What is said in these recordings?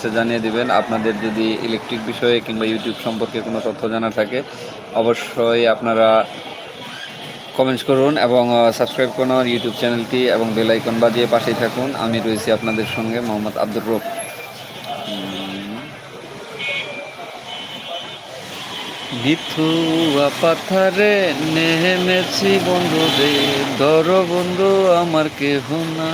কমেন্টসে জানিয়ে দিবেন। আপনাদের যদি ইলেকট্রিক বিষয়ে কিংবা ইউটিউব সম্পর্কে কোনো তথ্য জানা থাকে, অবশ্যই আপনারা কমেন্টস করুন এবং সাবস্ক্রাইব করুন আমার ইউটিউব চ্যানেলটি এবং বেল আইকন বাজিয়ে পাশেই থাকুন। আমি রয়েছি আপনাদের সঙ্গে, মোহাম্মদ আব্দুর রব। ভিথুয়া পাথারে নেমেছি বন্ধু রে দর বন্ধু আমার কেহ না।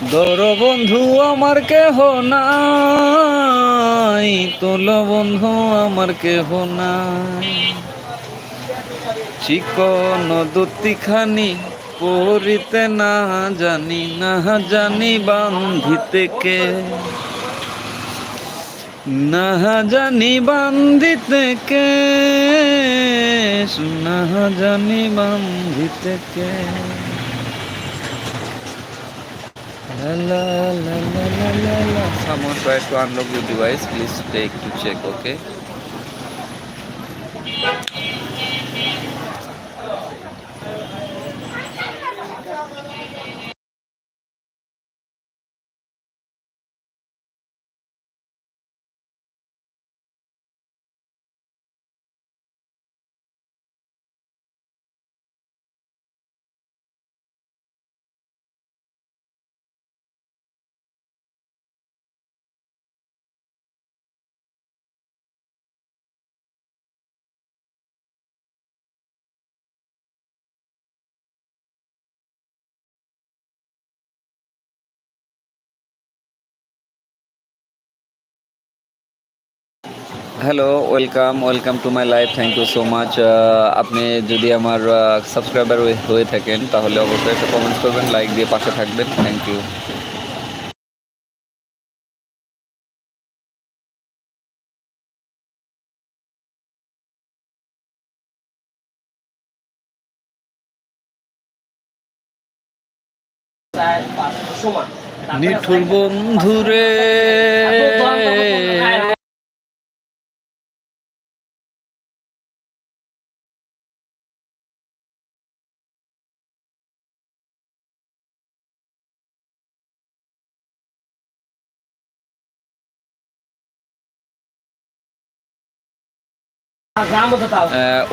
দর বন্ধু, আমার কেহ নাই। তোল বন্ধু, আমার কেহ নাই। চিকন দুতিখানি পরিতে না জানি না জানি বান্ধিতে কে। না জানি বান্ধিতে কে, না জানি বান্ধিতে কে। Someone tries to unlock your device. Please take to check. Okay. Hello welcome welcome to my life thank you so much আপনি যদি আমার সাবস্ক্রাইবার হয়ে থাকেন তাহলে অবশ্যই একটা কমেন্টস করবেন লাইক দিয়ে পাশে থাকবেন। থ্যাংক ইউ নিঠুর বন্ধুরে।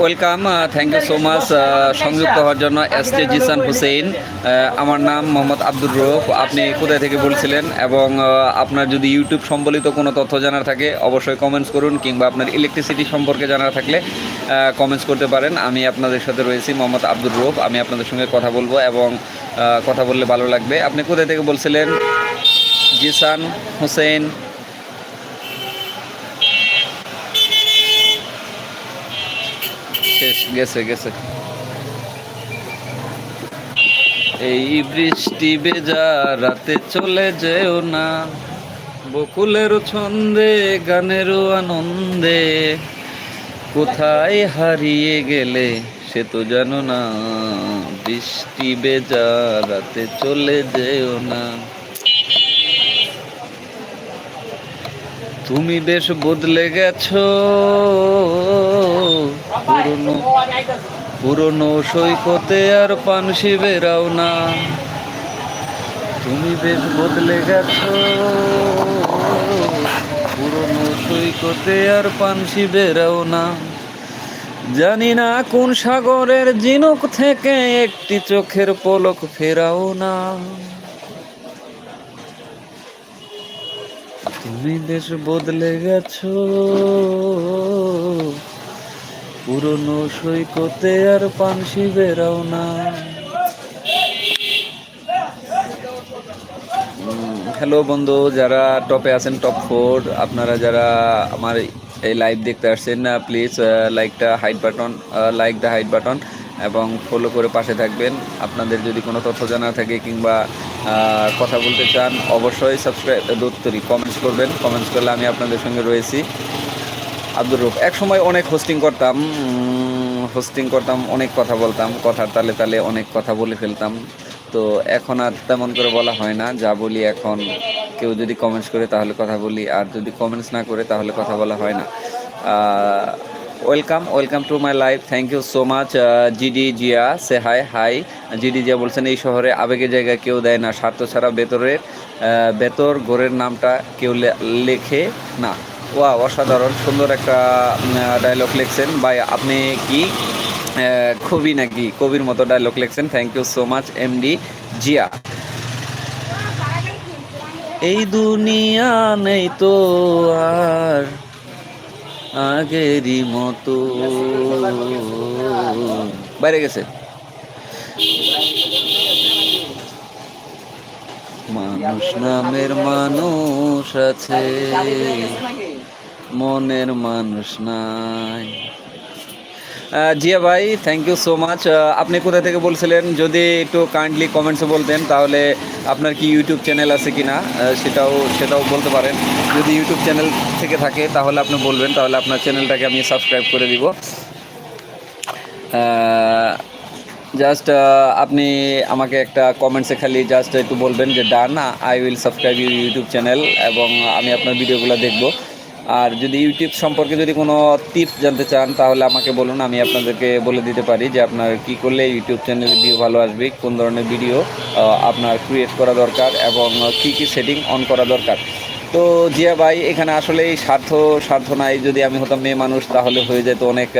Welcome thank you so much সংযুক্ত হওয়ার জন্য এস কে জিসান হুসেইন। আমার নাম মোহাম্মদ আব্দুর রৌফ আপনি কোথায় থেকে বলছিলেন? এবং আপনার যদি ইউটিউব সম্বলিত কোনো তথ্য জানার থাকে, অবশ্যই কমেন্টস করুন, কিংবা আপনার ইলেকট্রিসিটি সম্পর্কে জানার থাকলে কমেন্টস করতে পারেন। আমি আপনাদের সাথে রয়েছি মোহাম্মদ আব্দুর রৌফ আমি আপনাদের সঙ্গে কথা বলব এবং কথা বললে ভালো লাগবে। আপনি কোথায় থেকে বলছিলেন? জিসান হুসেইন। শেষ, গেছে গেছে। এই বৃষ্টি বেজা রাতে চলে যেও না। বকুলের ছন্দে গানেরও আনন্দে। কোথায় হারিয়ে গেলে সে তো জানো না। বৃষ্টি বেজা রাতে চলে যেও না। তুমি বেশ বদলে গেছো। পুরনো পুরনো সৈকতে আর পানসি বেরাও না। তুমি বেশ বদলে গেছো। পুরনো সৈকতে আর পানসি বেরাও না। জানি না কোন সাগরের জিনুক থেকে একটি চোখের পলক ফেরাও না। তুমি বেশ বদলে গেছো। পুরনো সৈকতে আর পানসি বেরাও না। হ্যালো বন্ধু, যারা টপে আছেন টপ ফোর আপনারা যারা আমার এই লাইভ দেখতে আসছেন প্লিজ লাইকটা hit button like the hit button এবং ফলো করে পাশে থাকবেন। আপনাদের যদি কোনো তথ্য জানা থাকে কিংবা কথা বলতে চান, অবশ্যই সাবস্ক্রাইব দত্তরি কমেন্টস করবেন। কমেন্টস করলে আমি আপনাদের সঙ্গে রয়েছি। আব্দুর রূপ এক সময় অনেক হোস্টিং করতাম হোস্টিং করতাম, অনেক কথা বলতাম, কথার তালে তালে অনেক কথা বলে ফেলতাম। তো এখন আর তেমন করে বলা হয় না, যা বলি এখন, কেউ যদি কমেন্টস করে তাহলে কথা বলি, আর যদি কমেন্টস না করে তাহলে কথা বলা হয় না। Welcome welcome to my life thank you so much GD Zia say hi hi GD Zia বলছেন, এই শহরে আবেগের জায়গা কেউ দেয় না, স্বার্থ ছাড়া বেতরের বেতর গোরের নামটা কেউ লেখে না। ওয়া অসাধারণ, সুন্দর একটা ডায়লগ লিখছেন। ভাই, আপনি কি কবি নাকি? কবির মতো ডায়লগ লিখছেন। Thank you so much MD Zia এই দুনিয়া নেই তো আর আগেরই মতো। বাইরে গেছে। মানুষ নামের মানুষ আছে। মনের মানুষ নাই। জিয়া ভাই থ্যাংক ইউ সো মাচ আপনি কোথা থেকে বলছিলেন? যদি একটু কাইন্ডলি কমেন্টসে বলতেন, তাহলে আপনার কি ইউটিউব চ্যানেল আছে কি না সেটাও সেটাও বলতে পারেন। যদি ইউটিউব চ্যানেল থেকে থাকে, তাহলে আপনি বলবেন, তাহলে আপনার চ্যানেলটাকে আমি সাবস্ক্রাইব করে দিব। জাস্ট আপনি আমাকে একটা কমেন্টসে খালি জাস্ট একটু বলবেন যে, done, I will subscribe you YouTube channel এবং আমি আপনার ভিডিওগুলো দেখব। আর যদি ইউটিউব সম্পর্কে যদি কোনো টিপস জানতে চান, তাহলে আমাকে বলুন, আমি আপনাদেরকে বলে দিতে পারি যে আপনার কি করলে ইউটিউব চ্যানেল ভিডিও ভালো আসবে, কোন ধরনের ভিডিও আপনার ক্রিয়েট করা দরকার এবং কী কী সেটিং অন করা দরকার। তো জিয়া ভাই, এখানে আসলে স্বার্থ স্বার্থ নাই, যদি আমি হতাম মেয়ে মানুষ, তাহলে হয়ে যেত অনেক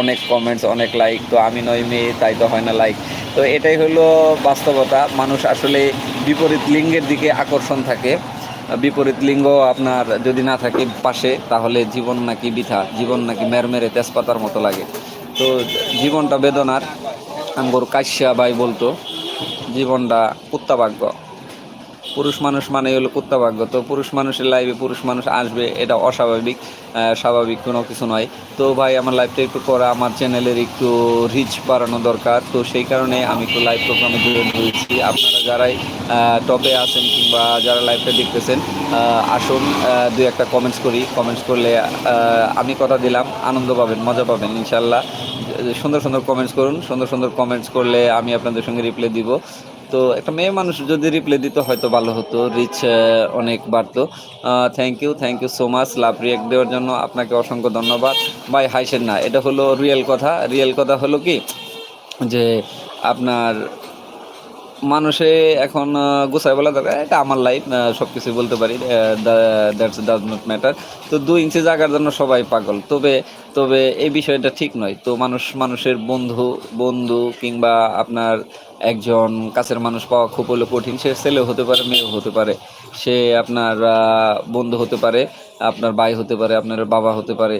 অনেক কমেন্টস অনেক লাইক তো আমি নয় মেয়ে, তাই তো হয় না লাইক তো এটাই হলো বাস্তবতা, মানুষ আসলে বিপরীত লিঙ্গের দিকে আকর্ষণ থাকে। বিপরীত লিঙ্গ আপনার যদি না থাকে পাশে, তাহলে জীবন নাকি বিথা, জীবন নাকি মেরমেরে তেজপাতার মতো লাগে। তো জীবনটা বেদনার আমগর কাশ্যা ভাই বলতো, জীবনটা কুত্তাভাগ্য পুরুষ মানুষ মানে হলো কুত্তাভাগ্য তো পুরুষ মানুষের লাইভে পুরুষ মানুষ আসবে, এটা অস্বাভাবিক স্বাভাবিক কোনো কিছু নয়। তো ভাই, আমার লাইভটা একটু করা, আমার চ্যানেলের একটু রিচ বাড়ানো দরকার। তো সেই কারণে আমি একটু লাইভ প্রোগ্রামে জুড়ে হয়েছি। আপনারা যারাই টপে আছেন কিংবা যারা লাইভটা দেখতেছেন আসুন দুই একটা কমেন্টস করি। কমেন্টস করলে আমি কথা দিলাম, আনন্দ পাবেন, মজা পাবেন ইনশাল্লাহ সুন্দর সুন্দর কমেন্টস করুন। সুন্দর সুন্দর কমেন্টস করলে আমি আপনাদের সঙ্গে রিপ্লাই দিব। তো একটা মেয়ে মানুষ যদি রিপ্লাই দিত, হয়তো ভালো হতো। রিচ অনেক বাড়তো। Thank you thank you so much love react দেওয়ার জন্য আপনাকে অসংখ্য ধন্যবাদ। ভাই হাইসেন না, এটা হলো রিয়েল কথা। রিয়েল কথা হলো কি, যে আপনার মানুষে এখন গোছায় বলা দরকার এটা আমার লাইফ সব কিছুই বলতে পারি দ্যাটস ডাজ নট ম্যাটার তো দু ইঞ্চি জায়গার জন্য সবাই পাগল। তবে তবে এই বিষয়টা ঠিক নয়। তো মানুষ, মানুষের বন্ধু বন্ধু কিংবা আপনার একজন কাছের মানুষ পাওয়া খুব হলো কঠিন, সে ছেলেও হতে পারে মেয়েও হতে পারে। সে আপনার বন্ধু হতে পারে, আপনার ভাই হতে পারে, আপনার বাবা হতে পারে।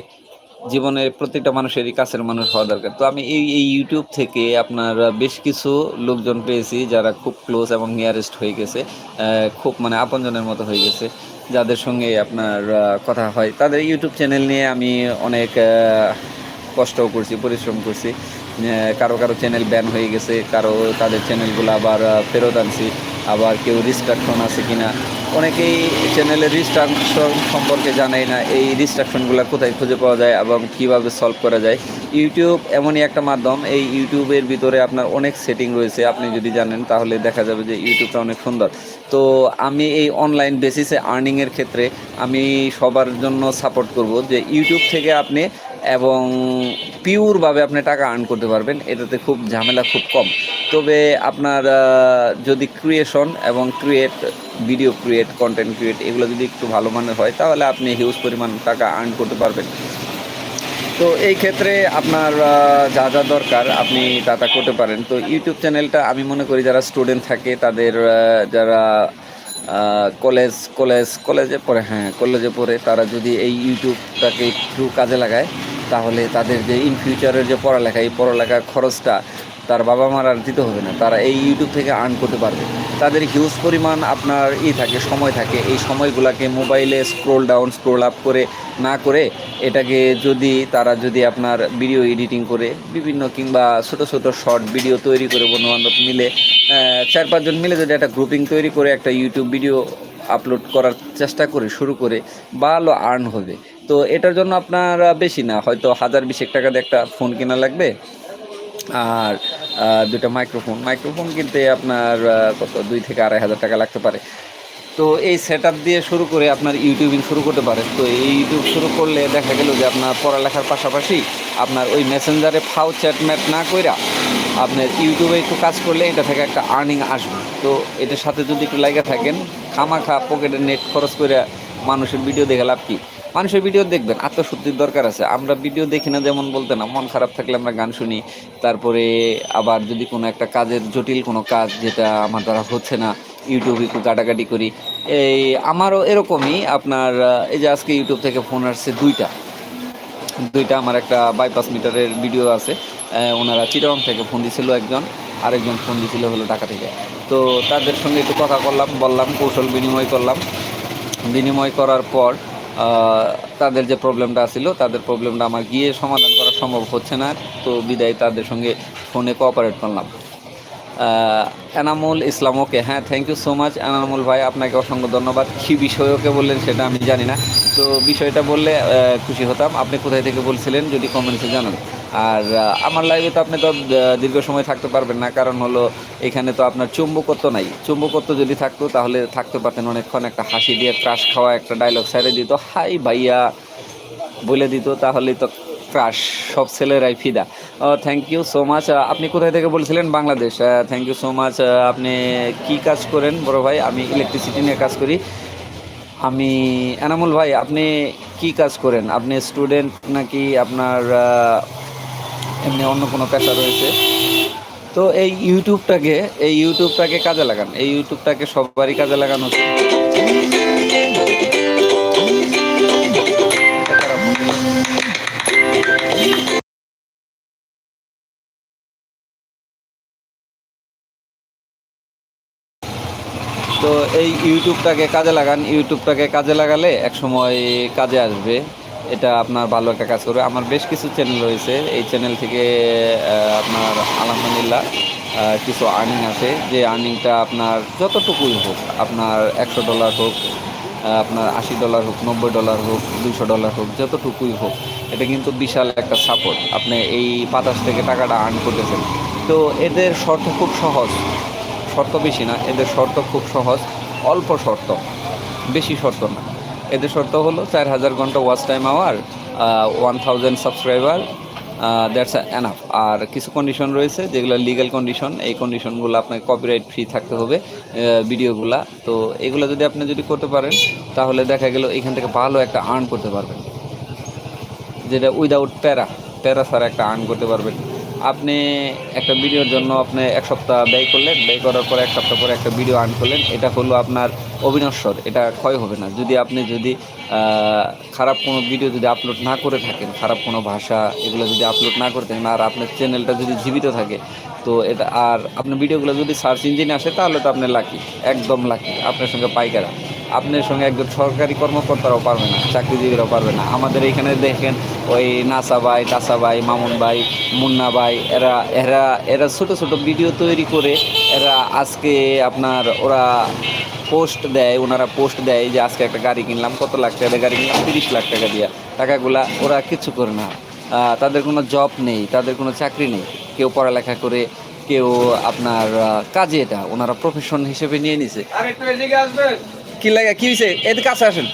জীবনের প্রত্যেকটা মানুষেরই কাছের মানুষ হওয়া দরকার। তো আমি এই এই ইউটিউব থেকে আপনার বেশ কিছু লোকজন পেয়েছি যারা খুব ক্লোজ এবং নিয়ারেস্ট হয়ে গেছে খুব মানে আপনজনের মতো হয়ে গেছে, যাদের সঙ্গে আপনার কথা হয়। তাদের ইউটিউব চ্যানেল নিয়ে আমি অনেক কষ্টও করছি, পরিশ্রম করছি। কারও কারও চ্যানেল ব্যান হয়ে গেছে, কারও তাদের চ্যানেলগুলো আবার ফেরত আনছি, আবার কেউ রিস্ট্রাকশন আছে কি না অনেকেই চ্যানেলের রিস্ট্রাকশন সম্পর্কে জানাই না, এই রিস্ট্রাকশনগুলো কোথায় খুঁজে পাওয়া যায় এবং কীভাবে সলভ করা যায়। ইউটিউব এমনই একটা মাধ্যম, এই ইউটিউবের ভিতরে আপনার অনেক সেটিং রয়েছে, আপনি যদি জানেন তাহলে দেখা যাবে যে ইউটিউবটা অনেক সুন্দর। তো আমি এই অনলাইন বেসিসে আর্নিংয়ের ক্ষেত্রে আমি সবার জন্য সাপোর্ট করব যে ইউটিউব থেকে আপনি এবং পিওরভাবে আপনি টাকা আর্ন করতে পারবেন, এটাতে খুব ঝামেলা খুব কম। তবে আপনার যদি ক্রিয়েশন এবং create video create content create এগুলো যদি একটু ভালো মানের হয়, তাহলে আপনি হিউজ পরিমাণ টাকা আর্ন করতে পারবেন। তো এই ক্ষেত্রে আপনার যা যা দরকার আপনি তা তা করতে পারেন। তো ইউটিউব চ্যানেলটা আমি মনে করি যারা স্টুডেন্ট থাকে, তাদের যারা কলেজ কলেজ কলেজে পড়ে হ্যাঁ কলেজে পড়ে তারা যদি এই ইউটিউবটাকে একটু কাজে লাগায়, তাহলে তাদের যে ইন ফিউচারের যে পড়ালেখা, এই পড়ালেখার খরচটা তার বাবা মার আর দিতে হবে না। তারা এই ইউটিউব থেকে আর্ন করতে পারবে। তাদের হিউজ পরিমাণ আপনার ই থাকে, সময় থাকে। এই সময়গুলোকে মোবাইলে স্ক্রোল ডাউন স্ক্রোল আপ করে, না করে এটাকে যদি তারা যদি আপনার ভিডিও এডিটিং করে, বিভিন্ন কিংবা ছোট ছোট শর্ট ভিডিও তৈরি করে বন্ধু বান্ধব মিলে চার পাঁচজন মিলে যদি একটা গ্রুপিং তৈরি করে, একটা ইউটিউব ভিডিও আপলোড করার চেষ্টা করে, শুরু করে, ভালো আর্ন হবে। তো এটার জন্য আপনারা বেশি না, হয়তো হাজার বিশেক টাকা দিয়ে একটা ফোন কেনা লাগবে। আর দুটো মাইক্রোফোন মাইক্রোফোন কিনতে আপনার কত? দুই থেকে আড়াই হাজার টাকা লাগতে পারে। তো এই সেট দিয়ে শুরু করে আপনার ইউটিউবিং শুরু করতে পারেন তো এই ইউটিউব শুরু করলে দেখা গেল যে আপনার পড়ালেখার পাশাপাশি আপনার ওই মেসেঞ্জারে ফাও চ্যাট ম্যাট না কইরা আপনার ইউটিউবে একটু কাজ করলে এটা থেকে একটা আর্নিং আসবে। তো এটার সাথে যদি একটু লাগে থাকেন, খামাখা পকেটে নেট খরচ করে মানুষের ভিডিও দেখে লাভ কি? মানুষের ভিডিও দেখবেন, আত্মশুদ্ধির দরকার আছে। আমরা ভিডিও দেখি না যেমন বলতে না মন খারাপ থাকলে আমরা গান শুনি। তারপরে আবার যদি কোনো একটা কাজের জটিল কোনো কাজ যেটা আমার দ্বারা হচ্ছে না ইউটিউবে একটু কাটাকাটি করি। এই আমারও এরকমই আপনার, এই যে আজকে ইউটিউব থেকে ফোন আসছে দুইটা। দুইটা আমার একটা বাইপাস মিটারের ভিডিও আছে। ওনারা চিরং থেকে ফোন দিছিল একজন, আরেকজন ফোন দিছিল হলো ঢাকা থেকে। তো তাদের সঙ্গে একটু কথা করলাম বললাম, কৌশল বিনিময় করলাম। বিনিময় করার পর তাদের যে প্রবলেমটা ছিল, তাদের প্রবলেমটা আমার গিয়ে সমাধান করা সম্ভব হচ্ছে না। তো বিদায় তাদের সঙ্গে ফোনে কোঅপারেট করলাম। এনামুল ইসলাম ওকে হ্যাঁ thank you so much Enamul ভাই, আপনাকে অসংখ্য ধন্যবাদ। কী বিষয় ওকে বললেন সেটা আমি জানি না। তো বিষয়টা বললে খুশি হতাম। আপনি কোথায় থেকে বলছিলেন, যদি কমেন্টসে জানান। আর আমার লাইভে তো আপনি তো দীর্ঘ সময় থাকতে পারবেন না। কারণ হলো, এখানে তো আপনার চুম্বকত্ব নাই। চুম্বকত্ব যদি থাকতো, তাহলে থাকতে পারতেন অনেকক্ষণ একটা হাসি দিয়ে ক্রাশ খাওয়া, একটা ডায়লগ সাইডে দিত। হাই ভাইয়া, বলে দিত, তাহলে তো ক্রাশ সব ছেলেরাই ফিদা। থ্যাংক ইউ সো মাচ আপনি কোথায় থেকে বলছিলেন? Bangladesh. Thank you so much আপনি কি কাজ করেন, বড় ভাই? আমি ইলেকট্রিসিটি নিয়ে কাজ করি। আমি, এনামুল ভাই, আপনি কি কাজ করেন? আপনি স্টুডেন্ট নাকি আপনার এমনি অন্য কোনো পেশা রয়েছে। তো এই ইউটিউবটাকে এই ইউটিউবটাকে কাজে লাগান। এই ইউটিউবটাকে সবারই কাজে লাগানো। তো এই ইউটিউবটাকে কাজে লাগান। ইউটিউবটাকে কাজে লাগালে এক সময় কাজে আসবে। এটা আপনার ভালো একটা কাজ করবে। আমার বেশ কিছু চ্যানেল রয়েছে। এই চ্যানেল থেকে আপনার আলহামদুলিল্লাহ কিছু আর্নিং আছে। যে আর্নিংটা আপনার যতটুকুই হোক, আপনার একশো ডলার হোক আপনার আশি ডলার হোক, নব্বই ডলার হোক দুশো ডলার হোক, যতটুকুই হোক, এটা কিন্তু বিশাল একটা সাপোর্ট আপনি এই বাতাস থেকে টাকাটা আর্ন করতেছেন। তো এদের শর্ত খুব সহজ। শর্ত বেশি না, এদের শর্ত খুব সহজ। অল্প শর্ত, বেশি শর্ত না। এদের শর্ত হলো চার হাজার ঘণ্টা watch time hour one thousand subscriber that's enough আর কিছু কন্ডিশন রয়েছে যেগুলো লিগ্যাল কন্ডিশন এই কন্ডিশনগুলো আপনাকে কপিরাইট ফ্রি থাকতে হবে ভিডিওগুলা তো এগুলো যদি আপনি যদি করতে পারেন, তাহলে দেখা গেল এখান থেকে ভালো একটা আর্ন করতে পারবেন। যেটা উইদাউট প্যারা প্যারা ছাড়া একটা আর্ন করতে পারবেন। আপনি একটা ভিডিওর জন্য আপনি এক সপ্তাহ ব্যয় করলেন, ব্যয় করার পর এক সপ্তাহ পরে একটা ভিডিও আর্ন করলেন, এটা হলো আপনার অবিনশ্বর, এটা ক্ষয় হবে না। যদি আপনি যদি খারাপ কোনো ভিডিও যদি আপলোড না করে থাকেন, খারাপ কোনো ভাষা এগুলো যদি আপলোড না করে থাকেন, আর আপনার চ্যানেলটা যদি জীবিত থাকে, তো এটা, আর আপনার ভিডিওগুলো যদি সার্চ ইঞ্জিনে আসে, তাহলে তো আপনি লাকি একদম লাকি আপনার সঙ্গে পাইকারা। আপনার সঙ্গে একজন সরকারি কর্মকর্তারাও পারবে না, চাকরিজীবীরাও পারবে না। আমাদের এখানে দেখেন ওই নাসা ভাই টাসা ভাই, মামুন ভাই, মুন্না ভাই, এরা এরা এরা ছোট ছোট ভিডিও তৈরি করে এরা আজকে আপনার ওরা পোস্ট দেয়, ওনারা পোস্ট দেয় যে আজকে একটা গাড়ি কিনলাম, কত লাখ টাকা গাড়ি কিনলাম, তিরিশ লাখ টাকা দিয়া। টাকাগুলা ওরা কিছু করে না। তাদের কোনো জব নেই, তাদের কোনো চাকরি নেই। কেউ পড়ালেখা করে, কেউ আপনার কাজে এটা, ওনারা প্রফেশন হিসেবে নিয়ে নিছে। কি লাগে কি হয়েছে এদিকে কাছে আসেন।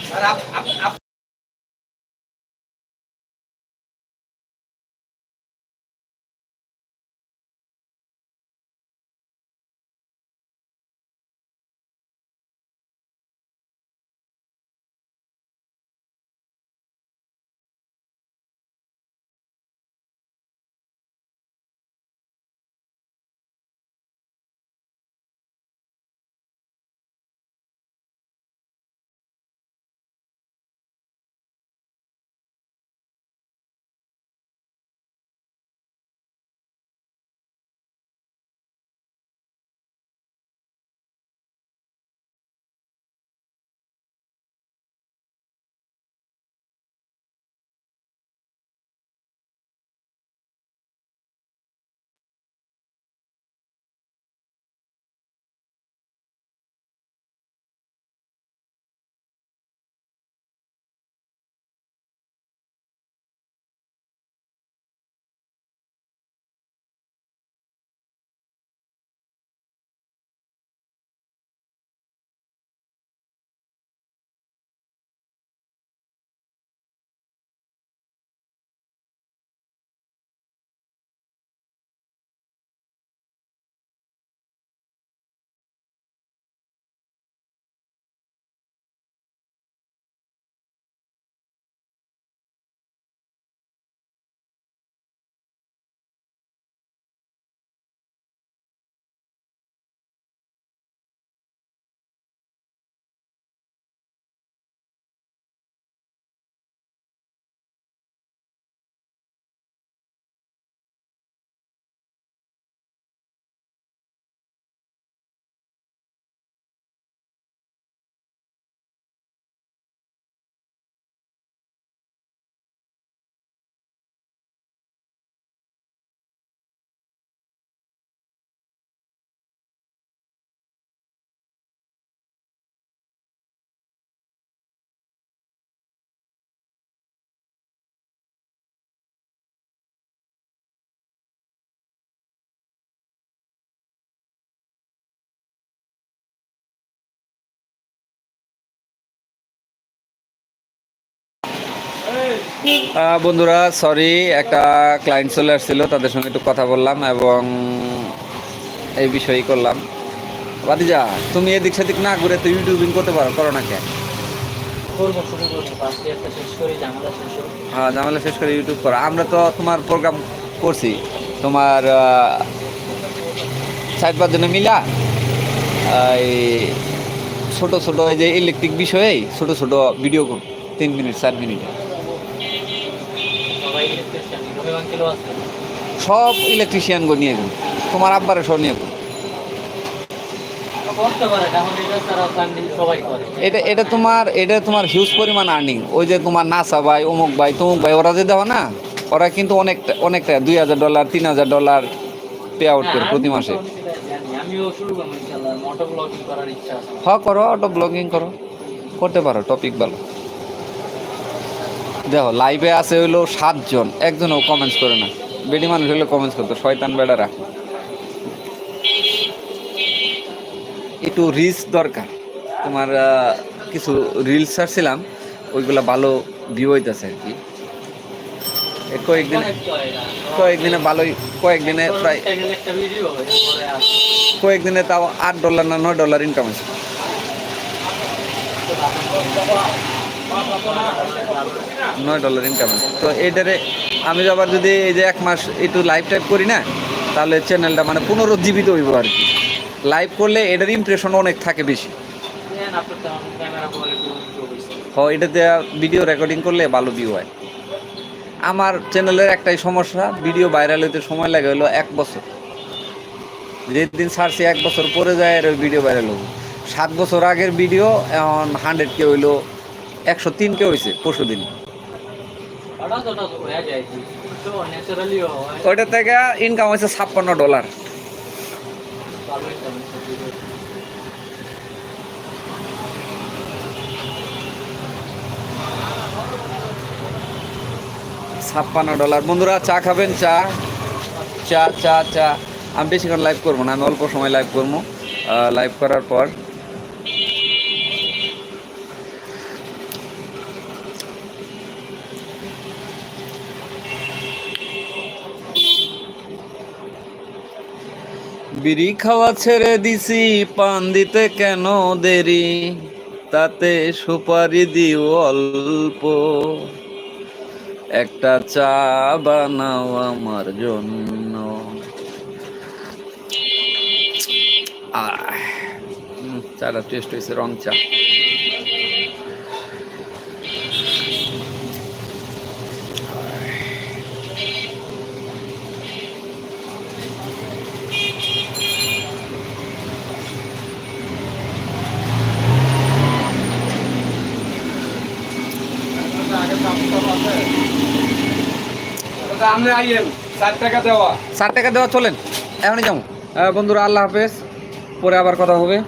বন্ধুরা সরি একটা ক্লায়েন্ট চলে আসছিল তাদের সঙ্গে একটু কথা বললাম এবং এই বিষয়ই করলাম। বাদিজা তুমি এদিক সেদিক না ঘুরে তো ইউটিউবিং করতে পারো করো না কেন? হ্যাঁ ঝামেলা শেষ করে ইউটিউব করো। আমরা তো তোমার প্রোগ্রাম করছি। তোমার সাইড পাঁচ জনে মিলা এই ছোটো ছোটো এই যে ইলেকট্রিক বিষয়ে ছোটো ছোটো ভিডিও তিন মিনিট চার মিনিটে। সব ইলেকট্রিশিয়ান গো নিয়ে তোমার আব্বারে সব নিয়ে এটা এটা তোমার এটা তোমার হিউজ পরিমাণ আর্নিং ওই যে তোমার নাসা ভাই, অমুক ভাই, তমুক ভাই, ওরা যে দেওয়া না, ওরা কিন্তু অনেকটা অনেকটা, দুই হাজার ডলার তিন হাজার ডলার পে আউট করে প্রতি মাসে। হ করো অটো ব্লগিং করো। করতে পারো টপিক ভালো। দেখো লাইভে আছে হইল সাতজন। একজনও কমেন্টস করে না। বেডি মানুষ হলে কমেন্টস করতো শয়তান বেড়ারা। একটু রিলস দরকার। তোমার কিছু রিলস ছাড়ছিলাম ওইগুলা ভালো ভিউ হইতেছে আর কি। কয়েকদিন। কয়েকদিনে ভালোই কয়েকদিনে প্রায় কয়েকদিনে তাও আট ডলার না নয় ডলার ইনকাম আছে নয় ডলার ইনকাম তো এইটারে আমি আবার যদি এই যে এক মাস একটু লাইভ টাইপ করি না, তাহলে চ্যানেলটা মানে পুনরুজ্জীবিত হইব আর কি। লাইভ করলে এটার ইমপ্রেশন অনেক থাকে বেশি। হ এটাতে ভিডিও রেকর্ডিং করলে ভালো ভিউ হয়। আমার চ্যানেলের একটাই সমস্যা ভিডিও ভাইরাল হইতে সময় লাগে হলো এক বছর। যেদিন ছাড়ছি এক বছর পরে যায় আর ভিডিও ভাইরাল হব। সাত বছর আগের ভিডিও এখন হান্ড্রেড কে হইল। একশো তিন কে হয়েছে পরশু দিন ওইটা থেকে ইনকাম হয়েছে ছাপ্পান্ন ডলার। ছাপ্পান্ন ডলার। বন্ধুরা, চা খাবেন? চা। চা চা চা। আমি বেশিক্ষণ লাইভ করব না, আমি অল্প সময় লাইভ করব। লাইভ করার পর বিড়ি খাওয়া ছেড়ে দিছি, পান দিতে কেন দেরি? তাতে সুপারি দিও অল্প। একটা চা বানাও আমার জন্য। চাটা টেস্ট হয়েছে রং চা। ষাট টাকা দেওয়া। চলেন এখনই যাব। আহ, বন্ধুরা আল্লাহ হাফেজ। পরে আবার কথা হবে।